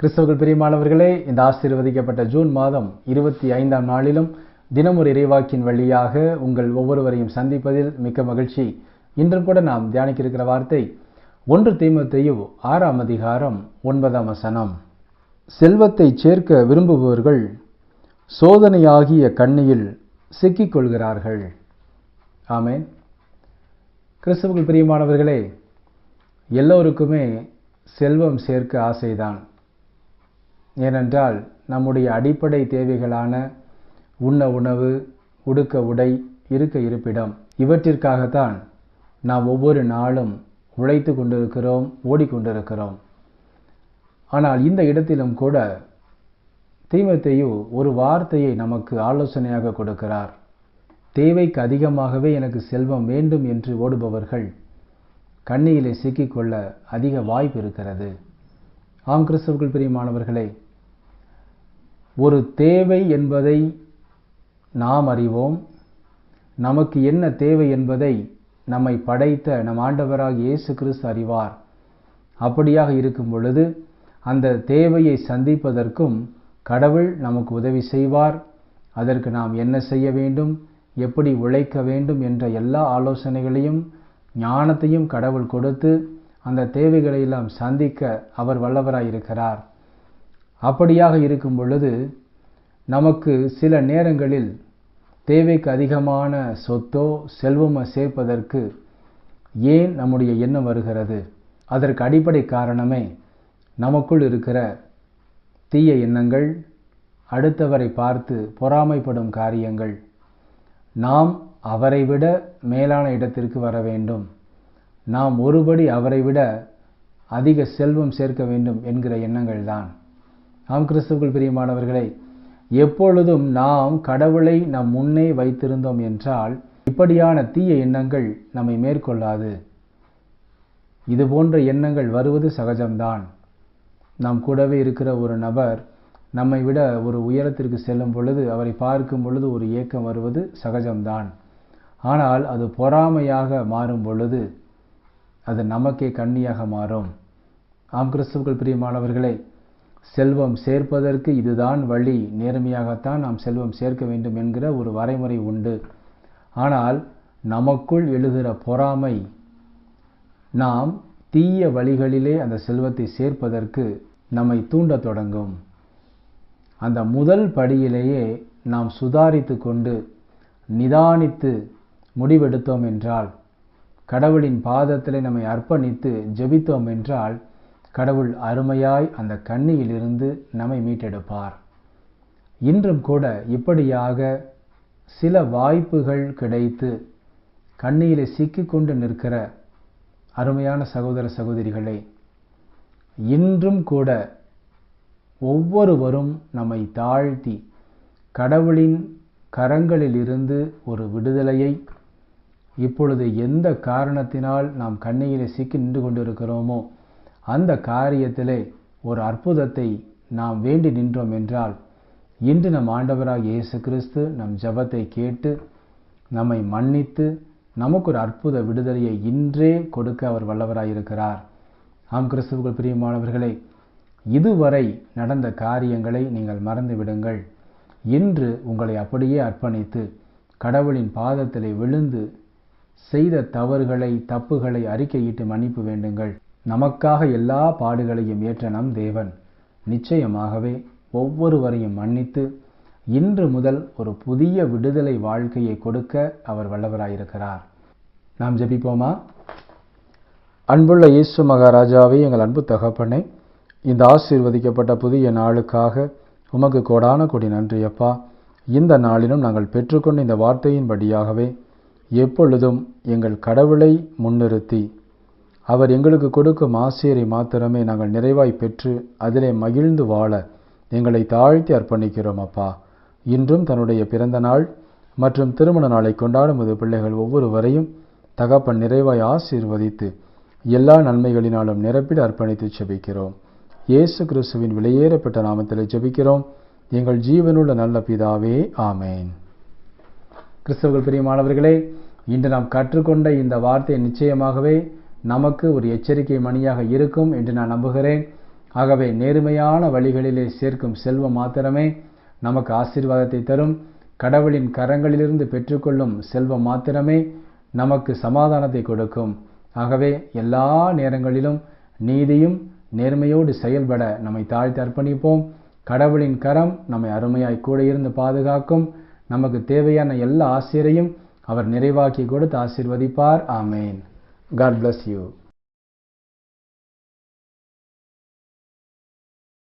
கிறிஸ்தவர்கள் பிரியமானவர்களே இந்த ஆசீர்வதிக்கப்பட்ட ஜூன் மாதம் இருபத்தி ஐந்தாம் நாளிலும் தினமொரு இறைவாக்கின் வழியாக உங்கள் ஒவ்வொருவரையும் சந்திப்பதில் மிக்க மகிழ்ச்சி. இன்றும் கூட நாம் தியானிக்க இருக்கிற வார்த்தை ஒன்று தீமத்தையு ஆறாம் அதிகாரம் ஒன்பதாம் வசனம். செல்வத்தை சேர்க்க விரும்புபவர்கள் சோதனையாகிய கண்ணியில் சிக்கிக் கொள்கிறார்கள் ஆமேன். கிறிஸ்துவுக்கு பிரியமானவர்களே எல்லோருக்குமே செல்வம் சேர்க்க ஆசைதான். ஏனென்றால் நம்முடைய அடிப்படை தேவைகளான உண்ண உணவு உடுக்க உடை இருக்க இருப்பிடம். இவற்றிற்காகத்தான் நாம் ஒவ்வொரு நாளும் உழைத்து கொண்டிருக்கிறோம் ஓடிக்கொண்டிருக்கிறோம். ஆனால் இந்த இடத்திலும் கூட தீமத்தையு ஒரு வார்த்தையை நமக்கு ஆலோசனையாக கொடுக்கிறார். தேவைக்கு அதிகமாகவே எனக்கு செல்வம் வேண்டும் என்று ஓடுபவர்கள் கண்ணியிலே சிக்கிக்கொள்ள அதிக வாய்ப்பு இருக்கிறது. ஆம் கிறிஸ்தவர்கள் பிரியமானவர்களே ஒரு தேவை என்பதை நாம் அறிவோம். நமக்கு என்ன தேவை என்பதை நம்மை படைத்த நம் ஆண்டவராக இயேசு கிறிஸ்து அறிவார். அப்படியாக இருக்கும் பொழுது அந்த தேவையை சந்திப்பதற்கும் கடவுள் நமக்கு உதவி செய்வார். அதற்கு நாம் என்ன செய்ய வேண்டும்? எப்படி உழைக்க வேண்டும்? என்ற எல்லா ஆலோசனைகளையும் ஞானத்தையும் கடவுள் கொடுத்து அந்த தேவைகளை எல்லாம் சந்திக்க அவர் வல்லவராயிருக்கிறார். அப்படியாக இருக்கும் பொழுது நமக்கு சில நேரங்களில் தேவைக்கு அதிகமான சொத்தோ செல்வமோ சேர்ப்பதற்கு ஏன் நம்முடைய எண்ணம் வருகிறது? அதற்கு அடிப்படை காரணமே நமக்குள் இருக்கிற தீய எண்ணங்கள் அடுத்தவரை பார்த்து பொறாமைப்படும் காரியங்கள். நாம் அவரை விட மேலான இடத்திற்கு வர வேண்டும். நாம் ஒருபடி அவரை விட அதிக செல்வம் சேர்க்க வேண்டும் என்கிற எண்ணங்கள் தான் நாம் கிறிஸ்துவுக்குள் பிரியமானவர்களே எப்பொழுதும் நாம் கடவுளை நம் முன்னே வைத்திருந்தோம் என்றால் இப்படியான தீய எண்ணங்கள் நம்மை மேற்கொள்ளாது. இது போன்ற எண்ணங்கள் வருவது சகஜம்தான். நாம் கூடவே இருக்கிற ஒரு நபர் நம்மை விட ஒரு உயரத்திற்கு செல்லும் பொழுது அவரை பார்க்கும் பொழுது ஒரு ஏக்கம் வருவது சகஜம்தான். ஆனால் அது பொறாமையாக மாறும் பொழுது அது நமக்கே கண்ணியாக மாறும். ஆம் கிறிஸ்துக்கள் பிரியமானவர்களே செல்வம் சேர்ப்பதற்கு இதுதான் வழி. நேர்மையாகத்தான் நாம் செல்வம் சேர்க்க வேண்டும் என்கிற ஒரு வரைமுறை உண்டு. ஆனால் நமக்குள் எழுகிற பொறாமை நாம் தீய வழிகளிலே அந்த செல்வத்தை சேர்ப்பதற்கு நம்மை தூண்ட தொடங்கும். அந்த முதல் படியிலேயே நாம் சுதாரித்து கொண்டு நிதானித்து முடிவெடுத்தோம் என்றால் கடவுளின் பாதத்தில் நம்மை அர்ப்பணித்து ஜெபித்தோம் என்றால் கடவுள் அருமையாய் அந்த கண்ணியிலிருந்து நம்மை மீட்டெடுப்பார். இன்றும் கூட இப்படியாக சில வாய்ப்புகள் கிடைத்து கண்ணியிலே சிக்கிக்கொண்டு நிற்கிற அருமையான சகோதர சகோதரிகளை இன்றும் கூட ஒவ்வொருவரும் நம்மை தாழ்த்தி கடவுளின் கரங்களிலிருந்து ஒரு விடுதலையை இப்பொழுது எந்த காரணத்தினால் நாம் கண்ணியிலே சிக்கி நின்று கொண்டிருக்கிறோமோ அந்த காரியத்திலே ஒரு அற்புதத்தை நாம் வேண்டி நின்றோம் என்றால் இன்று நம் ஆண்டவராக இயேசு கிறிஸ்து நம் ஜபத்தை கேட்டு நம்மை மன்னித்து நமக்கு ஒரு அற்புத விடுதலையை இன்றே கொடுக்க அவர் வல்லவராயிருக்கிறார். ஆம் கிறிஸ்துவுக்குள் பிரியமானவர்களே இதுவரை நடந்த காரியங்களை நீங்கள் மறந்துவிடுங்கள் இன்று உங்களை அப்படியே அர்ப்பணித்து கடவுளின் பாதத்திலே விழுந்து செய்த தவறுகளை தப்புகளை அறிக்கையிட்டு மன்னிப்பு வேண்டுங்கள். நமக்காக எல்லா பாடுகளையும் ஏற்ற நம் தேவன். நிச்சயமாகவே ஒவ்வொருவரையும் மன்னித்து இன்று முதல் ஒரு புதிய விடுதலை வாழ்க்கையை கொடுக்க அவர் வல்லவராயிருக்கிறார். நாம் ஜெபிப்போமா? அன்புள்ள இயேசு மகாராஜாவே எங்கள் அன்பு தகப்பனை இந்த ஆசீர்வதிக்கப்பட்ட புதிய நாளுக்காக உமக்கு கோடான கொடி நன்றி அப்பா இந்த நாளிலும் நாங்கள் பெற்றுக்கொண்ட இந்த வார்த்தையின்படியாகவே எப்பொழுதும் எங்கள் கடவுளை முன்னிறுத்தி அவர் எங்களுக்கு கொடுக்கும் ஆசிரியரை மாத்திரமே நாங்கள் நிறைவாய் பெற்று அதிலே மகிழ்ந்து வாழ எங்களை தாழ்த்தி அர்ப்பணிக்கிறோம் அப்பா. இன்றும் தன்னுடைய பிறந்த நாள் மற்றும் திருமண நாளை கொண்டாடும் இது பிள்ளைகள் ஒவ்வொருவரையும் தகப்பன் நிறைவாய் ஆசீர்வதித்து எல்லா நன்மைகளினாலும் நிரப்பிட அர்ப்பணித்து செபிக்கிறோம் இயேசு கிறிஸ்துவின் விலையேறப்பட்ட நாமத்தில் ஜெபிக்கிறோம். எங்கள் ஜீவனுள்ள நல்ல பிதாவே ஆமேன். கிறிஸ்தவர்கள் பிரியமானவர்களே இன்று நாம் கற்றுக்கொண்ட இந்த வார்த்தை நிச்சயமாகவே நமக்கு ஒரு எச்சரிக்கை மணியாக இருக்கும் என்று நான் நம்புகிறேன். ஆகவே நேர்மையான வழிகளிலே சேர்க்கும் செல்வம் மாத்திரமே நமக்கு ஆசீர்வாதத்தை தரும். கடவுளின் கரங்களிலிருந்து பெற்றுக்கொள்ளும் செல்வம் மாத்திரமே நமக்கு சமாதானத்தை கொடுக்கும். ஆகவே எல்லா நேரங்களிலும் நீதியும் நேர்மையோடு செயல்பட நம்மை தாழ்த்தி அர்ப்பணிப்போம். கடவுளின் கரம் நம்மை அருமையாய் கூட இருந்து பாதுகாக்கும். நமக்கு தேவையான எல்லா ஆசிரியரையும் அவர் நிறைவாக்கி கொடுத்து ஆசிர்வதிப்பார். ஆமேன். God bless you.